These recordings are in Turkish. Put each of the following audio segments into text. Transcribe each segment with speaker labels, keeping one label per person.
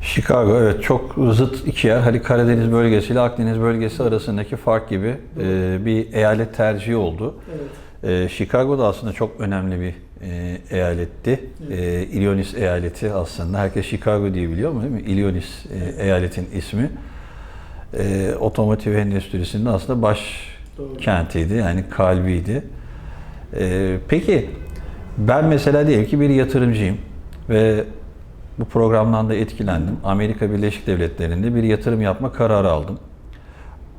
Speaker 1: Chicago evet çok zıt iki yer. Hani Karadeniz bölgesi ile Akdeniz bölgesi arasındaki fark gibi e, bir eyalet tercihi oldu.
Speaker 2: Evet.
Speaker 1: E, Chicago da aslında çok önemli bir e, eyaletti. E, Illinois eyaleti aslında. Herkes Chicago diye biliyor mu değil mi? Illinois e, eyaletin ismi. E, otomotiv endüstrisinin aslında baş
Speaker 2: Doğru.
Speaker 1: kentiydi. Yani kalbiydi. E, peki ben mesela diyelim ki bir yatırımcıyım ve bu programdan da etkilendim. Amerika Birleşik Devletleri'nde bir yatırım yapma kararı aldım.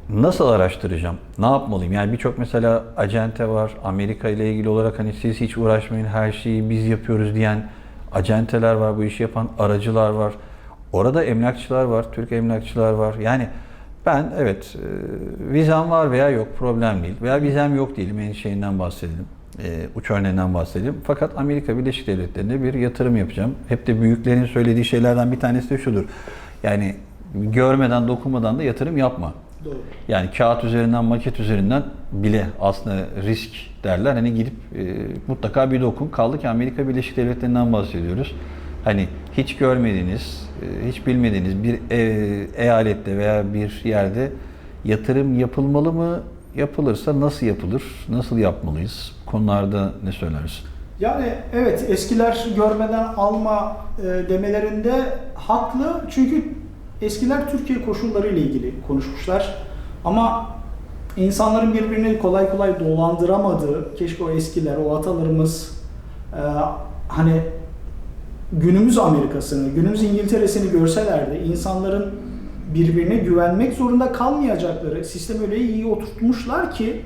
Speaker 1: Nasıl araştıracağım? Ne yapmalıyım? Yani birçok mesela acente var. Amerika ile ilgili olarak hani siz hiç uğraşmayın her şeyi biz yapıyoruz diyen acenteler var. Bu işi yapan aracılar var. Orada emlakçılar var. Türk emlakçılar var. Yani ben evet e, vizem var veya yok problem değil. Veya vizem yok değilim. En şeyinden bahsedelim. E, uç örneğinden bahsedelim. Fakat Amerika Birleşik Devletleri'nde bir yatırım yapacağım. Hep de büyüklerin söylediği şeylerden bir tanesi de şudur. Yani görmeden dokunmadan da yatırım yapma.
Speaker 2: Doğru.
Speaker 1: Yani kağıt üzerinden, maket üzerinden bile aslında risk derler. Hani gidip e, mutlaka bir dokun. Kaldı ki Amerika Birleşik Devletleri'nden bahsediyoruz. Hani hiç görmediğiniz, e, hiç bilmediğiniz bir e, eyalette veya bir yerde yatırım yapılmalı mı? Yapılırsa nasıl yapılır? Nasıl yapmalıyız? Konularda ne söylersin?
Speaker 2: Yani evet eskiler görmeden alma e, demelerinde haklı. Çünkü eskiler Türkiye koşulları ile ilgili konuşmuşlar. Ama insanların birbirini kolay kolay dolandıramadığı, keşke o eskiler, o atalarımız e, hani günümüz Amerika'sını, günümüz İngiltere'sini görselerdi insanların birbirine güvenmek zorunda kalmayacakları sistemi öyle iyi oturtmuşlar ki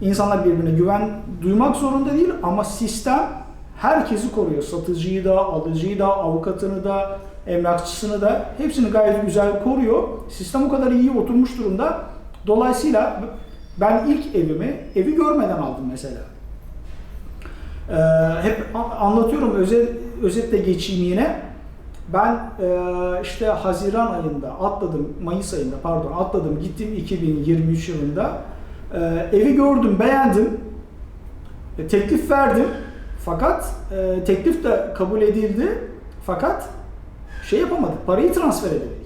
Speaker 2: insanlar birbirine güven duymak zorunda değil ama sistem herkesi koruyor. Satıcıyı da, alıcıyı da, avukatını da, emlakçısını da hepsini gayet güzel koruyor. Sistem o kadar iyi oturmuş durumda. Dolayısıyla ben ilk evimi evi görmeden aldım mesela. Ee, hep anlatıyorum özet, özetle geçeyim yine. Ben e, işte Haziran ayında atladım, Mayıs ayında pardon atladım gittim 2023 yılında. E, evi gördüm, beğendim. E, teklif verdim. Fakat e, teklif de kabul edildi. Fakat şey yapamadık, parayı transfer edemedik.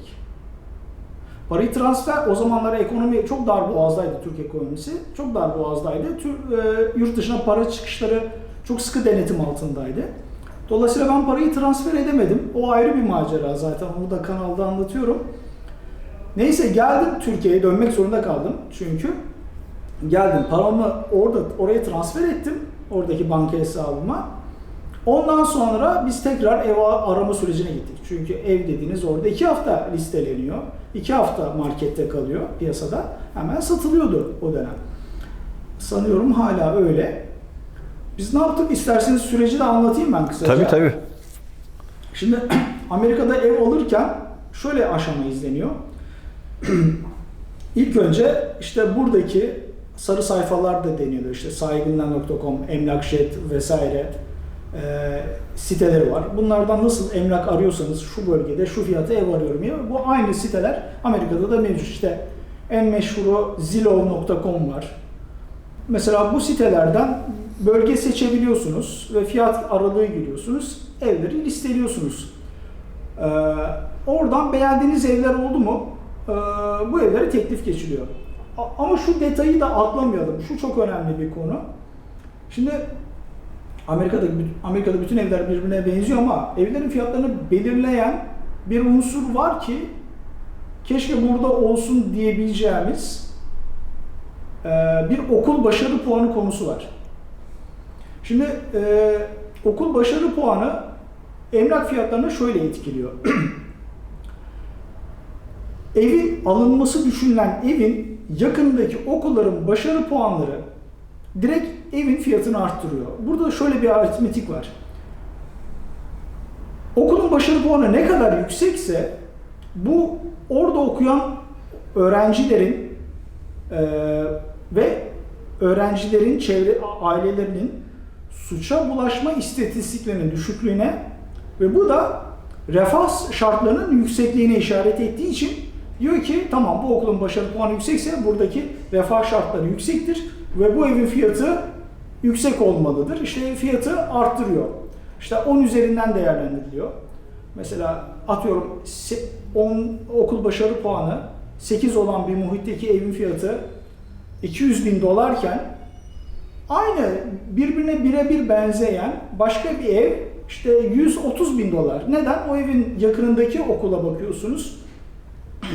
Speaker 2: Parayı transfer o zamanlar ekonomi çok dar boğazdaydı Türk ekonomisi. Çok dar boğazdaydı. Tür, e, yurt dışına para çıkışları çok sıkı denetim altındaydı. Dolayısıyla ben parayı transfer edemedim. O ayrı bir macera zaten. Onu da kanalda anlatıyorum. Neyse geldim Türkiye'ye dönmek zorunda kaldım. Çünkü geldim paramı orada oraya transfer ettim. Oradaki banka hesabıma. Ondan sonra biz tekrar ev arama sürecine gittik. Çünkü ev dediğiniz orada iki hafta listeleniyor. iki hafta markette kalıyor piyasada. Hemen satılıyordu o dönem. Sanıyorum hala öyle. Biz ne yaptık? İsterseniz süreci de anlatayım ben kısaca.
Speaker 1: Tabii tabii.
Speaker 2: Şimdi Amerika'da ev alırken şöyle aşama izleniyor. İlk önce işte buradaki sarı sayfalar da deniyordu. İşte sahibinden.com, emlakşet vesaire e, siteleri var. Bunlardan nasıl emlak arıyorsanız şu bölgede şu fiyata ev arıyorum ya. Bu aynı siteler Amerika'da da mevcut. İşte en meşhuru Zillow.com var. Mesela bu sitelerden bölge seçebiliyorsunuz ve fiyat aralığı giriyorsunuz. Evleri listeliyorsunuz. Ee, oradan beğendiğiniz evler oldu mu ee, bu evlere teklif geçiliyor. A- ama şu detayı da atlamayalım. Şu çok önemli bir konu. Şimdi Amerika'da Amerika'da bütün evler birbirine benziyor ama evlerin fiyatlarını belirleyen bir unsur var ki keşke burada olsun diyebileceğimiz e, bir okul başarı puanı konusu var. Şimdi e, okul başarı puanı emlak fiyatlarını şöyle etkiliyor. evin alınması düşünülen evin yakındaki okulların başarı puanları direkt evin fiyatını arttırıyor. Burada şöyle bir aritmetik var. Okulun başarı puanı ne kadar yüksekse bu orada okuyan öğrencilerin eee, ve öğrencilerin çevre ailelerinin suça bulaşma istatistiklerinin düşüklüğüne ve bu da refah şartlarının yüksekliğine işaret ettiği için diyor ki tamam bu okulun başarı puanı yüksekse buradaki refah şartları yüksektir ve bu evin fiyatı yüksek olmalıdır. İşte fiyatı arttırıyor. İşte 10 üzerinden değerlendiriliyor. Mesela atıyorum se- 10 okul başarı puanı 8 olan bir muhitteki evin fiyatı 200 bin dolarken aynı birbirine birebir benzeyen başka bir ev işte 130 bin dolar. Neden? O evin yakınındaki okula bakıyorsunuz.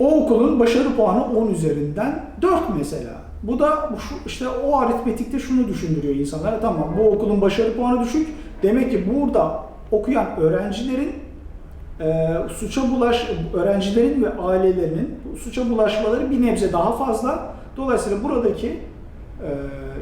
Speaker 2: o okulun başarı puanı 10 üzerinden 4 mesela. Bu da işte o aritmetikte şunu düşündürüyor insanlara. Tamam bu okulun başarı puanı düşük. Demek ki burada okuyan öğrencilerin e, suça bulaş öğrencilerin ve ailelerinin suça bulaşmaları bir nebze daha fazla. Dolayısıyla buradaki e,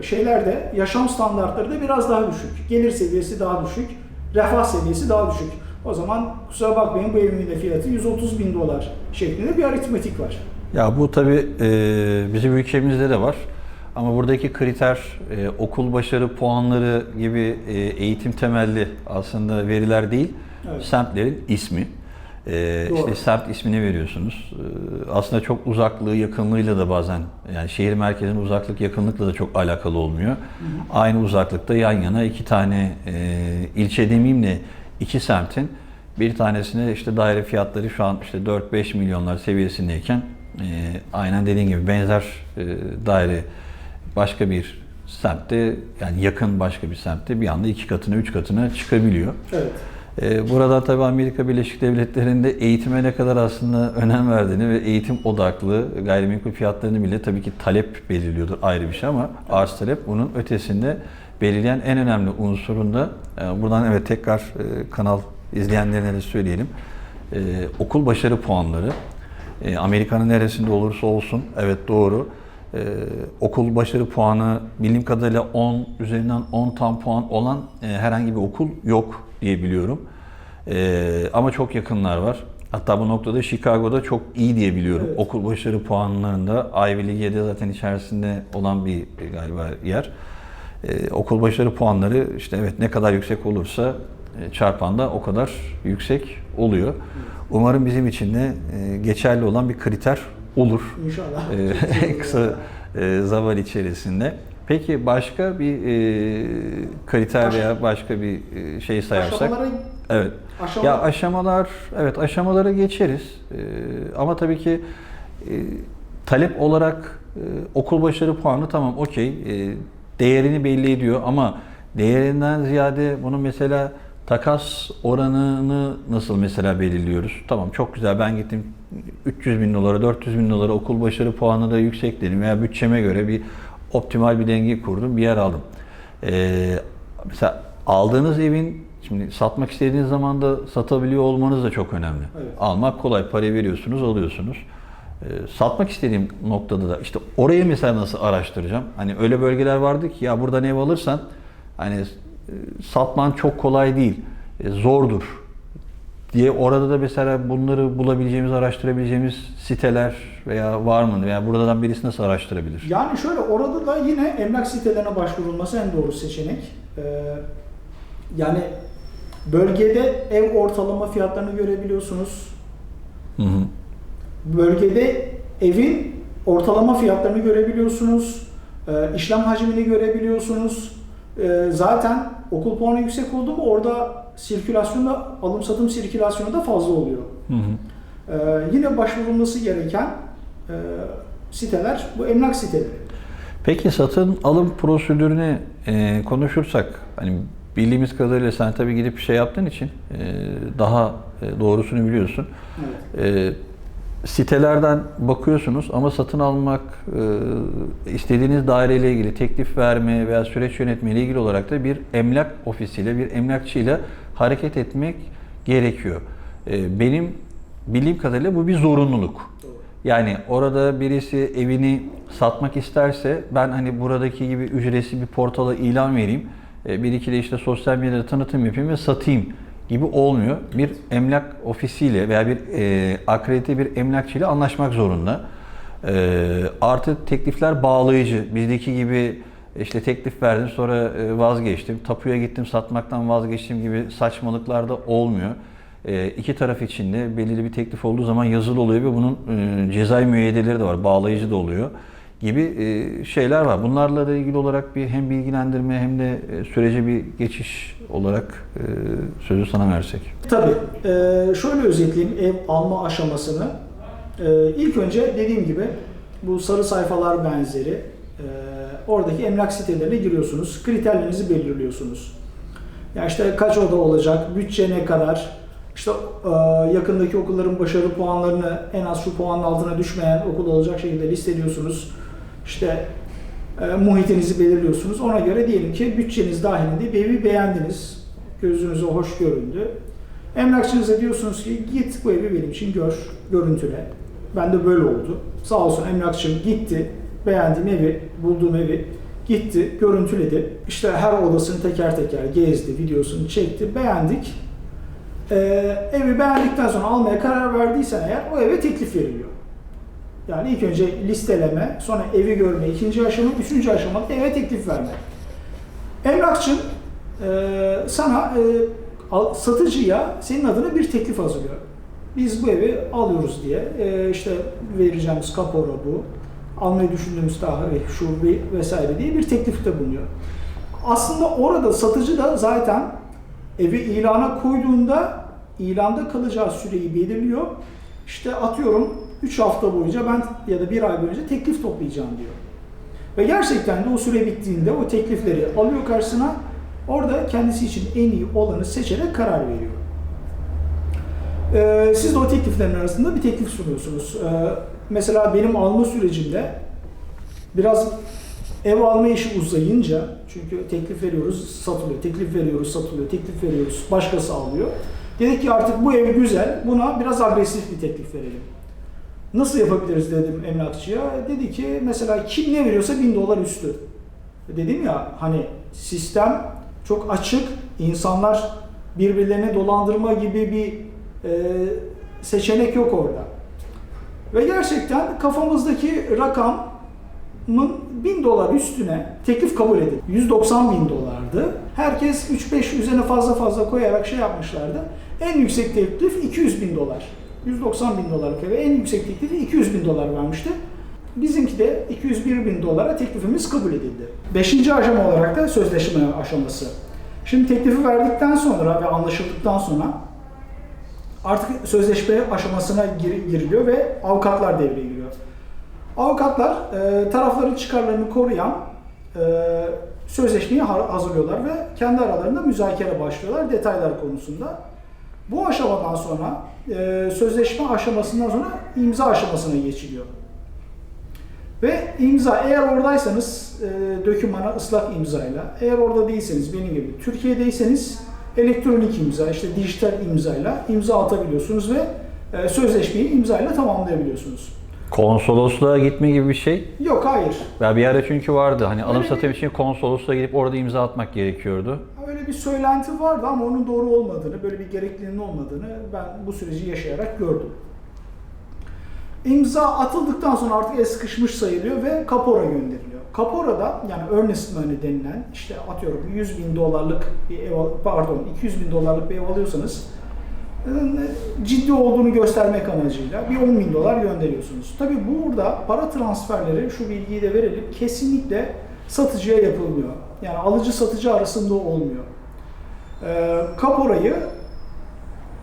Speaker 2: şeylerde yaşam standartları da biraz daha düşük. Gelir seviyesi daha düşük. Refah seviyesi daha düşük. O zaman kusura bakmayın bu evimin de fiyatı 130 bin dolar şeklinde bir aritmetik var.
Speaker 1: Ya bu tabii e, bizim ülkemizde de var. Ama buradaki kriter e, okul başarı puanları gibi e, eğitim temelli aslında veriler değil.
Speaker 2: Evet.
Speaker 1: Semtlerin ismi. E,
Speaker 2: Doğru.
Speaker 1: işte semt ismini veriyorsunuz. E, aslında çok uzaklığı, yakınlığıyla da bazen yani şehir merkezinin uzaklık, yakınlıkla da çok alakalı olmuyor. Aynı uzaklıkta yan yana iki tane e, ilçe demeyeyim de iki semtin bir tanesine işte daire fiyatları şu an işte 4-5 milyonlar seviyesindeyken e, aynen dediğin gibi benzer e, daire başka bir semtte yani yakın başka bir semtte bir anda iki katına üç katına çıkabiliyor.
Speaker 2: Evet.
Speaker 1: E, burada tabii Amerika Birleşik Devletleri'nde eğitime ne kadar aslında önem verdiğini ve eğitim odaklı gayrimenkul fiyatlarını bile tabii ki talep belirliyordur ayrı bir şey ama arz talep bunun ötesinde belirleyen en önemli unsurunda e, buradan evet tekrar e, kanal izleyenlerine de söyleyelim. E, okul başarı puanları Amerika'nın neresinde olursa olsun evet doğru. E, okul başarı puanı bildiğim kadarıyla 10 üzerinden 10 tam puan olan e, herhangi bir okul yok diye biliyorum. E, ama çok yakınlar var. Hatta bu noktada Chicago'da çok iyi diye biliyorum.
Speaker 2: Evet.
Speaker 1: Okul başarı puanlarında Ivy League'de zaten içerisinde olan bir galiba yer. E, okul başarı puanları işte evet ne kadar yüksek olursa e, çarpan da o kadar yüksek oluyor. Umarım bizim için de e, geçerli olan bir kriter olur.
Speaker 2: İnşallah.
Speaker 1: Ee, kısa e, zaman içerisinde. Peki başka bir e, kriter
Speaker 2: Aş-
Speaker 1: veya başka bir e, şey sayarsak?
Speaker 2: Aşamalara
Speaker 1: Evet.
Speaker 2: aşama
Speaker 1: Ya aşamalar, evet aşamalara geçeriz. Ee, ama tabii ki e, talep olarak e, okul başarı puanı tamam okey e, değerini belli ediyor ama değerinden ziyade bunun mesela takas oranını nasıl mesela belirliyoruz? Tamam çok güzel ben gittim 300 bin dolara 400 bin dolara okul başarı puanı da yüksek dedim veya bütçeme göre bir optimal bir denge kurdum bir yer aldım. Ee, mesela aldığınız evin şimdi satmak istediğiniz zaman da satabiliyor olmanız da çok önemli.
Speaker 2: Evet.
Speaker 1: Almak kolay, parayı veriyorsunuz, alıyorsunuz. Ee, satmak istediğim noktada da işte orayı mesela nasıl araştıracağım? Hani öyle bölgeler vardı ki ya buradan ev alırsan hani e, satman çok kolay değil, e, zordur diye orada da mesela bunları bulabileceğimiz, araştırabileceğimiz siteler veya var mı? Veya buradan birisi nasıl araştırabilir?
Speaker 2: Yani şöyle orada da yine emlak sitelerine başvurulması en doğru seçenek. Ee, yani bölgede ev ortalama fiyatlarını görebiliyorsunuz.
Speaker 1: Hı hı.
Speaker 2: Bölgede evin ortalama fiyatlarını görebiliyorsunuz. Ee, işlem hacmini görebiliyorsunuz. Ee, zaten okul puanı yüksek oldu mu orada sirkülasyonda alım satım sirkülasyonu da fazla oluyor.
Speaker 1: Hı hı.
Speaker 2: Ee, yine başvurulması gereken e, siteler bu emlak siteleri.
Speaker 1: Peki satın alım prosedürünü e, konuşursak, hani bildiğimiz kadarıyla sen tabii gidip şey yaptığın için e, daha e, doğrusunu biliyorsun.
Speaker 2: Evet.
Speaker 1: E, sitelerden bakıyorsunuz ama satın almak e, istediğiniz daireyle ilgili teklif verme veya süreç yönetme ile ilgili olarak da bir emlak ofisiyle, bir emlakçıyla hareket etmek gerekiyor. E, benim bildiğim kadarıyla bu bir zorunluluk. Yani orada birisi evini satmak isterse ben hani buradaki gibi ücretsiz bir portala ilan vereyim. e, Bir iki de işte sosyal medyada tanıtım yapayım ve satayım gibi olmuyor. Bir emlak ofisiyle veya bir e, akredite bir emlakçıyla anlaşmak zorunda. E, artı teklifler bağlayıcı. Bizdeki gibi işte teklif verdim sonra e, vazgeçtim. Tapuya gittim satmaktan vazgeçtim gibi saçmalıklar da olmuyor. E, iki taraf için de belirli bir teklif olduğu zaman yazılı oluyor ve bunun e, cezai müeyyideleri de var. Bağlayıcı da oluyor gibi şeyler var. Bunlarla da ilgili olarak bir hem bilgilendirme hem de sürece bir geçiş olarak sözü sana versek.
Speaker 2: Tabii. Şöyle özetleyeyim ev alma aşamasını. İlk önce dediğim gibi bu sarı sayfalar benzeri oradaki emlak sitelerine giriyorsunuz. Kriterlerinizi belirliyorsunuz. Ya işte kaç oda olacak, bütçe ne kadar, işte e, yakındaki okulların başarı puanlarını en az şu puanın altına düşmeyen okul olacak şekilde listeliyorsunuz. İşte e, muhitinizi belirliyorsunuz. Ona göre diyelim ki bütçeniz dahilinde bir evi beğendiniz. Gözünüze hoş göründü. Emlakçınıza diyorsunuz ki git bu evi benim için gör, görüntüle. Ben de böyle oldu. Sağ olsun emlakçım gitti, beğendiğim evi, bulduğum evi gitti, görüntüledi. İşte her odasını teker teker gezdi, videosunu çekti, beğendik. Ee, evi beğendikten sonra almaya karar verdiysen eğer o eve teklif veriliyor. Yani ilk önce listeleme, sonra evi görme, ikinci aşama, üçüncü aşamada eve teklif verme. Emlakçın e, sana e, satıcıya senin adına bir teklif hazırlıyor. Biz bu evi alıyoruz diye e, işte vereceğimiz kapora bu, almayı düşündüğümüz tarih şu ve- vesaire diye bir teklifte bulunuyor. Aslında orada satıcı da zaten evi ilana koyduğunda ilanda kalacağı süreyi belirliyor. İşte atıyorum 3 hafta boyunca ben ya da bir ay boyunca teklif toplayacağım diyor. Ve gerçekten de o süre bittiğinde o teklifleri alıyor karşısına. Orada kendisi için en iyi olanı seçerek karar veriyor. Ee, siz de o tekliflerin arasında bir teklif sunuyorsunuz. Ee, mesela benim alma sürecimde biraz ev alma işi uzayınca çünkü teklif veriyoruz satılıyor, teklif veriyoruz satılıyor, teklif veriyoruz başkası alıyor. Dedik ki artık bu ev güzel, buna biraz agresif bir teklif verelim. Nasıl yapabiliriz dedim emlakçıya. Dedi ki mesela kim ne veriyorsa 1000 dolar üstü. Dedim ya hani sistem çok açık, insanlar birbirlerini dolandırma gibi bir seçenek yok orada. Ve gerçekten kafamızdaki rakamın 1000 dolar üstüne teklif kabul edildi. 190 bin dolardı. Herkes 3-5 üzerine fazla fazla koyarak şey yapmışlardı. En yüksek teklif 200 bin dolar. 190 bin dolarlık eve en yüksek teklifi 200 bin dolar vermişti. Bizimki de 201 bin dolara teklifimiz kabul edildi. Beşinci aşama olarak da sözleşme aşaması. Şimdi teklifi verdikten sonra ve anlaşıldıktan sonra artık sözleşme aşamasına gir- giriliyor ve avukatlar devreye giriyor. Avukatlar e, tarafların çıkarlarını koruyan e, sözleşmeyi ha- hazırlıyorlar ve kendi aralarında müzakere başlıyorlar detaylar konusunda. Bu aşamadan sonra e, sözleşme aşamasından sonra imza aşamasına geçiliyor. Ve imza eğer oradaysanız e, dökümana ıslak imzayla, eğer orada değilseniz benim gibi Türkiye'deyseniz elektronik imza, işte dijital imzayla imza atabiliyorsunuz ve e, sözleşmeyi imzayla tamamlayabiliyorsunuz.
Speaker 1: Konsolosluğa gitme gibi bir şey.
Speaker 2: Yok hayır.
Speaker 1: Ya bir ara çünkü vardı. Hani alım satım için konsolosluğa gidip orada imza atmak gerekiyordu.
Speaker 2: Öyle bir söylenti vardı ama onun doğru olmadığını, böyle bir gerekliliğinin olmadığını ben bu süreci yaşayarak gördüm. İmza atıldıktan sonra artık el sıkışmış sayılıyor ve kapora gönderiliyor. Kaporada yani earnest money denilen işte atıyorum 100 bin dolarlık bir ev, pardon 200 bin dolarlık bir ev alıyorsanız e, ciddi olduğunu göstermek amacıyla bir 10 bin dolar gönderiyorsunuz. Tabi burada para transferleri şu bilgiyi de verelim kesinlikle satıcıya yapılmıyor. Yani alıcı satıcı arasında olmuyor. Kaporayı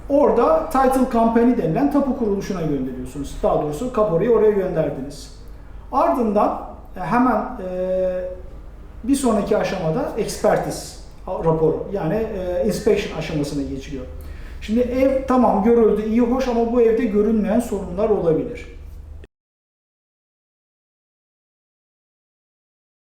Speaker 2: orada title company denilen tapu kuruluşuna gönderiyorsunuz. Daha doğrusu kaporayı oraya gönderdiniz. Ardından e, hemen e, bir sonraki aşamada expertise raporu yani e, inspection aşamasına geçiliyor. Şimdi ev tamam görüldü iyi hoş ama bu evde görünmeyen sorunlar olabilir.